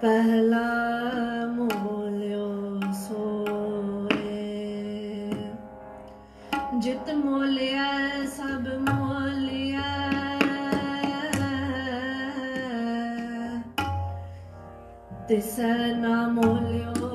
ਪਹਿਲਾ ਮੋਲਿਓ ਸੋਏ। ਜਿਤ ਮੋਲਿਆ ਸਭ ਮੋਲਿਆ। ਤਿਸ ਨਾ ਮੋਲਿਓ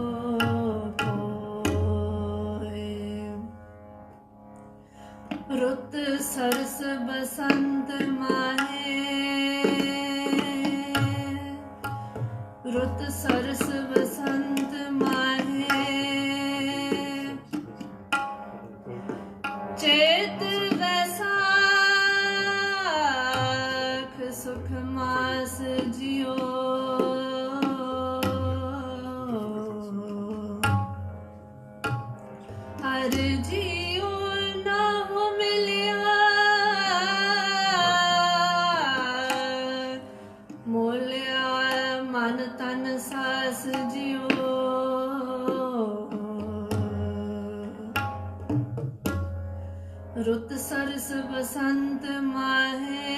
ਰੁੱਤ ਸਰਸ ਬਸੰਤ ਮਾਹੇ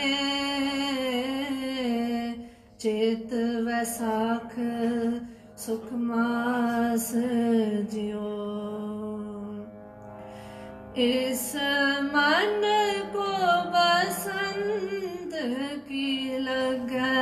ਚੇਤ ਵੈਸਾਖ ਸੁਖ ਮਾਸ ਜਿਉ ਇਸ ਮਨ ਕੋ ਬਸੰਤ ਕੀ ਲਗਨ?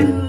you.